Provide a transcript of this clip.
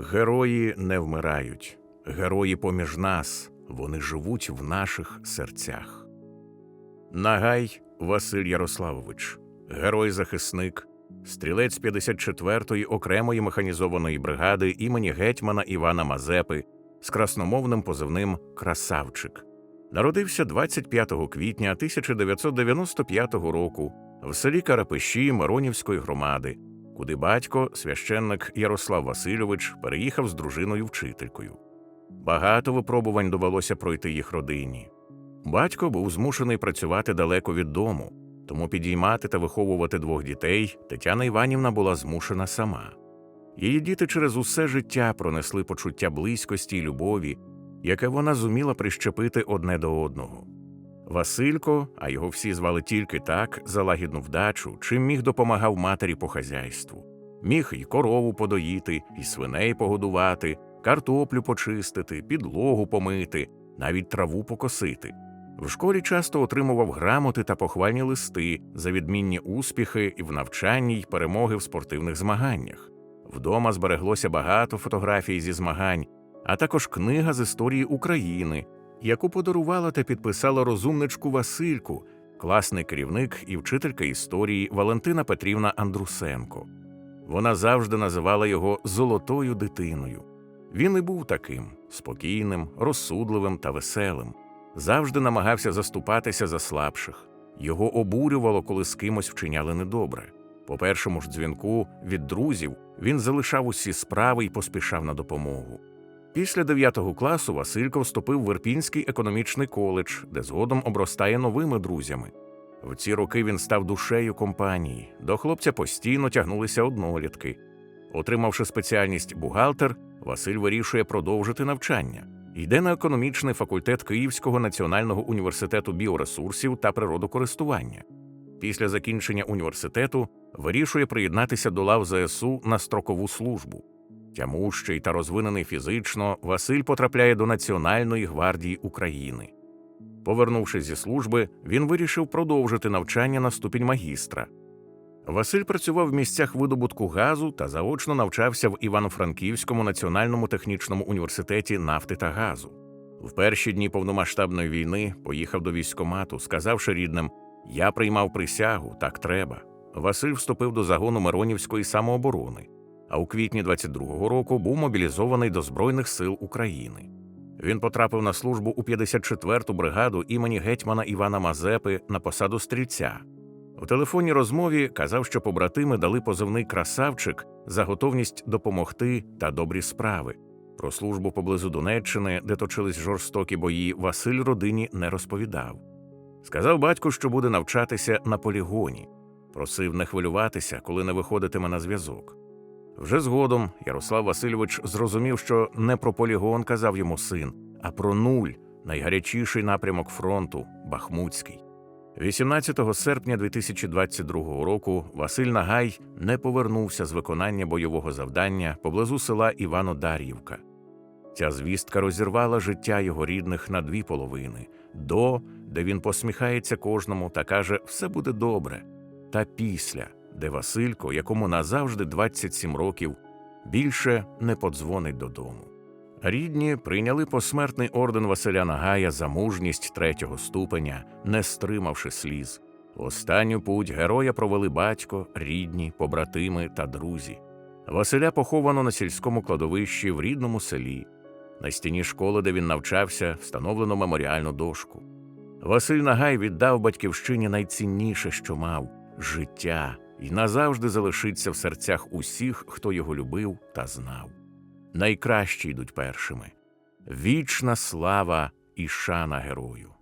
Герої не вмирають, герої поміж нас, вони живуть в наших серцях. Нагай Василь Ярославович, герой-захисник, стрілець 54-ї окремої механізованої бригади імені гетьмана Івана Мазепи з красномовним позивним Красавчик. Народився 25 квітня 1995 року в селі Карапиші Миронівської громади, куди батько, священник Ярослав Васильович, переїхав з дружиною вчителькою. Багато випробувань довелося пройти їх родині. Батько був змушений працювати далеко від дому, тому підіймати та виховувати двох дітей Тетяна Іванівна була змушена сама. Її діти через усе життя пронесли почуття близькості й любові, яке вона зуміла прищепити одне до одного. Василько, а його всі звали тільки так, за лагідну вдачу, чим міг допомагав матері по хазяйству. Міг і корову подоїти, і свиней погодувати, картоплю почистити, підлогу помити, навіть траву покосити. В школі часто отримував грамоти та похвальні листи за відмінні успіхи і в навчанні й перемоги в спортивних змаганнях. Вдома збереглося багато фотографій зі змагань, а також книга з історії України, яку подарувала та підписала розумничку Васильку, класний керівник і вчителька історії Валентина Петрівна Андрусенко. Вона завжди називала його золотою дитиною. Він і був таким спокійним, розсудливим та веселим. Завжди намагався заступатися за слабших. Його обурювало, коли з кимось вчиняли недобре. По першому ж дзвінку від друзів він залишав усі справи і поспішав на допомогу. Після 9 класу Василько вступив в Ірпінський економічний коледж, де згодом обростає новими друзями. В ці роки він став душею компанії. До хлопця постійно тягнулися однолітки. Отримавши спеціальність бухгалтер, Василь вирішує продовжити навчання. Йде на економічний факультет Київського національного університету біоресурсів та природокористування. Після закінчення університету вирішує приєднатися до лав ЗСУ на строкову службу. Тямущий та розвинений фізично, Василь потрапляє до Національної гвардії України. Повернувшись зі служби, він вирішив продовжити навчання на ступінь магістра. Василь працював в місцях видобутку газу та заочно навчався в Івано-Франківському національному технічному університеті нафти та газу. В перші дні повномасштабної війни поїхав до військкомату, сказавши рідним: Я приймав присягу, так треба. Василь вступив до загону Миронівської самооборони, а у квітні 22-го року був мобілізований до Збройних сил України. Він потрапив на службу у 54-ту бригаду імені гетьмана Івана Мазепи на посаду стрільця. У телефонній розмові казав, що побратими дали позивний красавчик за готовність допомогти та добрі справи. Про службу поблизу Донеччини, де точились жорстокі бої, Василь родині не розповідав. Сказав батьку, що буде навчатися на полігоні. Просив не хвилюватися, коли не виходитиме на зв'язок. Вже згодом Ярослав Васильович зрозумів, що не про полігон казав йому син, а про нуль, найгарячіший напрямок фронту Бахмутський. 18 серпня 2022 року Василь Нагай не повернувся з виконання бойового завдання поблизу села Івано-Дар'ївка. Ця звістка розірвала життя його рідних на дві половини до, де він посміхається кожному та каже, все буде добре, та після, де Василько, якому назавжди 27 років, більше не подзвонить додому. Рідні прийняли посмертний орден Василя Нагая за мужність третього ступеня, не стримавши сліз. Останню путь героя провели батько, рідні, побратими та друзі. Василя поховано на сільському кладовищі в рідному селі. На стіні школи, де він навчався, встановлено меморіальну дошку. Василь Нагай віддав батьківщині найцінніше, що мав життя, і назавжди залишиться в серцях усіх, хто його любив та знав найкращі йдуть першими. Вічна слава і шана герою.